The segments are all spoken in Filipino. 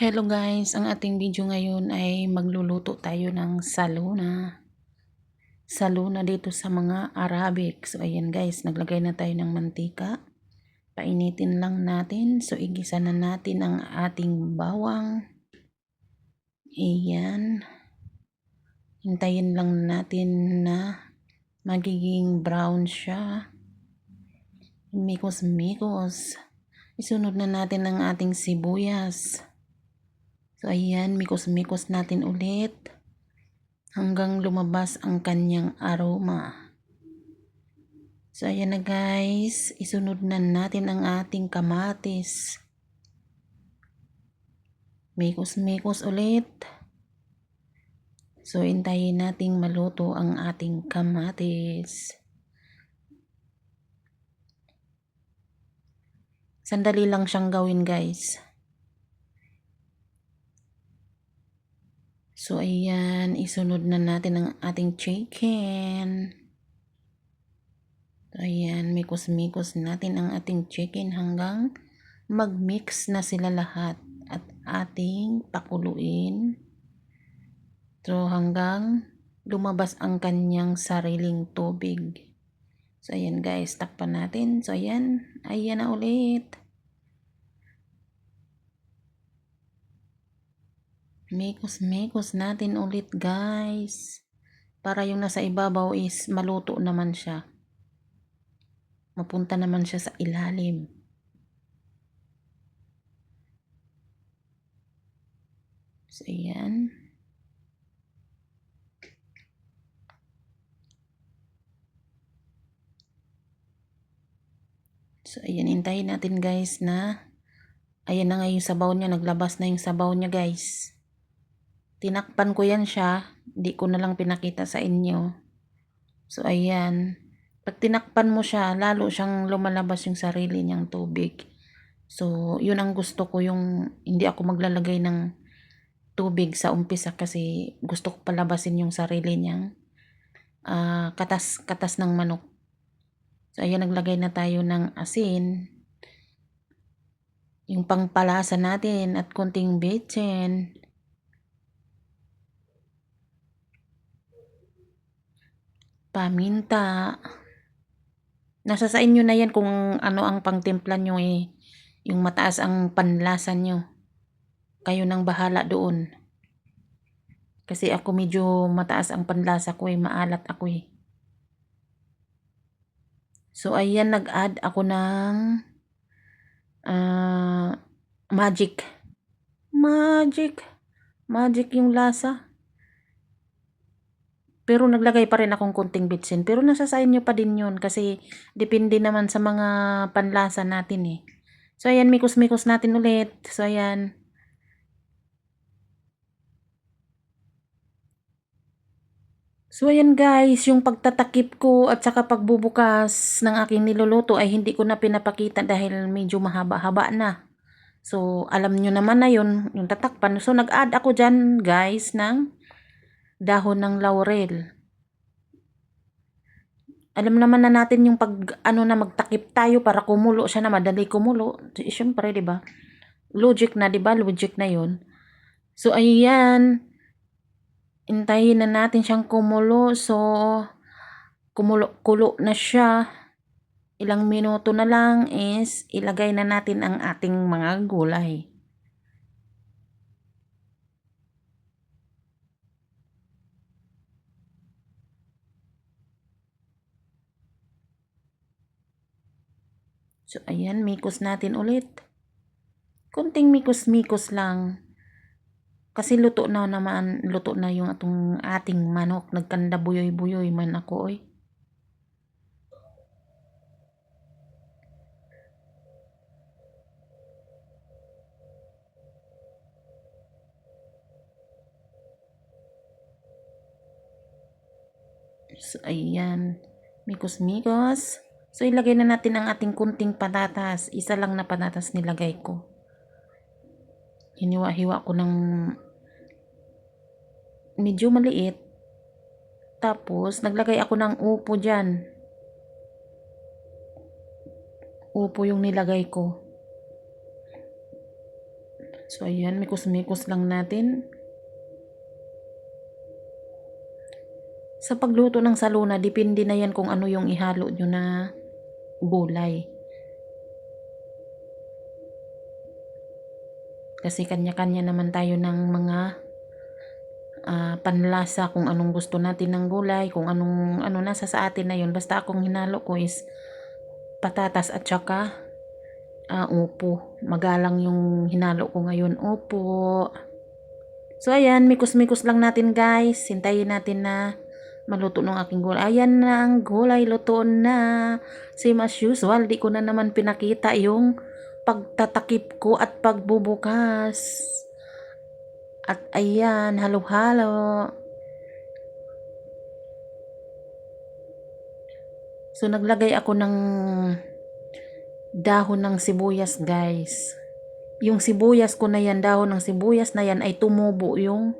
Hello guys, ang ating video ngayon ay magluluto tayo ng saluna. Saluna dito sa mga Arabic. So ayan guys, naglagay na tayo ng mantika. Painitin lang natin. So igisa na natin ang ating bawang. Ayan. Hintayin lang natin na magiging brown siya. Mikos-mikos. Isunod na natin ang ating sibuyas. So, ayan, mikos-mikos natin ulit hanggang lumabas ang kanyang aroma. So, ayan na guys, isunod na natin ang ating kamatis. Mikos-mikos ulit. So, intayin nating maluto ang ating kamatis. Sandali lang siyang gawin guys. So, ayan, isunod na natin ang ating chicken. So, ayan, mikos-mikos natin ang ating chicken hanggang mag-mix na sila lahat at ating pakuluin. So, hanggang lumabas ang kanyang sariling tubig. So, ayan guys, takpan natin. So, ayan, ayan na ulit. Mekos-mekos natin ulit guys. Para yung nasa ibabaw is maluto naman siya. Mapunta naman siya sa ilalim. So, ayan. So, ayan, hintayin natin guys na ayan na nga yung sabaw niya. Naglabas na yung sabaw niya guys. Tinakpan ko yan siya. Hindi ko na lang pinakita sa inyo. So, ayan. Pag tinakpan mo siya, lalo siyang lumalabas yung sarili niyang tubig. So, yun ang gusto ko yung hindi ako maglalagay ng tubig sa umpisa kasi gusto ko palabasin yung sarili niyang uh, katas, katas ng manok. So, ayan, naglagay na tayo ng asin. Yung pangpalasa natin at konting betchen. Paminta. Nasa sa inyo na yan kung ano ang pangtimpla nyo eh. Yung mataas ang panlasa nyo. Kayo nang bahala doon. Kasi ako medyo mataas ang panlasa ko eh. Maalat ako eh. So, ayan, nag-add ako ng uh, magic. Magic. Magic yung lasa. Pero naglagay pa rin akong kunting bitsin. Pero nasa sa inyo pa din yun kasi depende naman sa mga panlasa natin eh. So, ayan, mikos-mikos natin ulit. So, ayan. So ayan guys, yung pagtatakip ko at saka pagbubukas ng aking niluluto ay hindi ko na pinapakita dahil medyo mahaba-haba na. So alam nyo naman na yun, yung tatakpan. So nag-add ako dyan guys ng dahon ng laurel. Alam naman na natin yung pag ano na magtakip tayo para kumulo siya na madali kumulo. Siyempre, 'di ba? Logic na, 'di ba? Logic na 'yon. So ayan, Intayin na natin siyang kumulo. So, kumulo-kulo na siya. Ilang minuto na lang is ilagay na natin ang ating mga gulay. So, ayan, mikos natin ulit. Kunting mikos-mikos lang. Kasi luto na naman, luto na yung atong ating manok. Nagkanda buyoy-buyoy man ako oy. So, ayan. Mikos-mikos. So, ilagay na natin ang ating kunting patatas. Isa lang na patatas nilagay ko hiniwa-hiwa ko ng medyo maliit. Tapos, naglagay ako ng upo dyan. Upo yung nilagay ko. So, ayan, mikos-mikos lang natin. Sa pagluto ng saluna, depende na yan kung ano yung ihalo nyo na gulay. Kasi kanya-kanya naman tayo ng mga ah, panlasa kung anong gusto natin ng gulay, kung anong ano nasa sa atin na yun. Basta akong hinalo ko is patatas at saka ah, upo. Magalang yung hinalo ko ngayon. Upo. So ayan, mikos-mikos lang natin guys. Hintayin natin na maluto ng aking gulay. Ayan na ang gulay, luto na. Same as usual, di ko na naman pinakita yung pagtatakip ko at pagbubukas. At ayan, halo-halo. So naglagay ako ng dahon ng sibuyas guys. Yung sibuyas ko na yan, dahon ng sibuyas na yan ay tumubo yung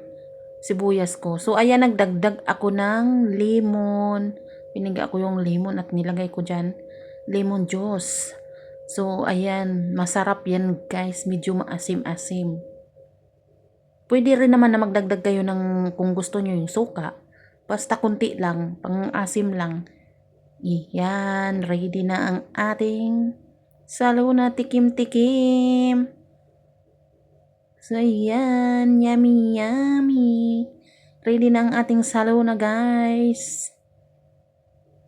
sibuyas ko. So ayan, nagdagdag ako ng lemon. Piniga ko yung lemon at nilagay ko dyan lemon juice. So ayan, masarap yan guys. Medyo maasim-asim. Pwede rin naman na magdagdag kayo ng kung gusto nyo yung suka. Basta kunti lang, pang asim lang. Iyan, ready na ang ating saluna tikim-tikim. So, ayan, yummy, yummy. Ready na ang ating saluna, guys.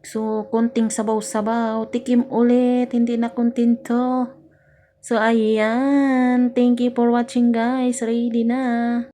So, konting sabaw-sabaw. Tikim ulit, hindi na kontento. So, ayan. Thank you for watching, guys. Ready na.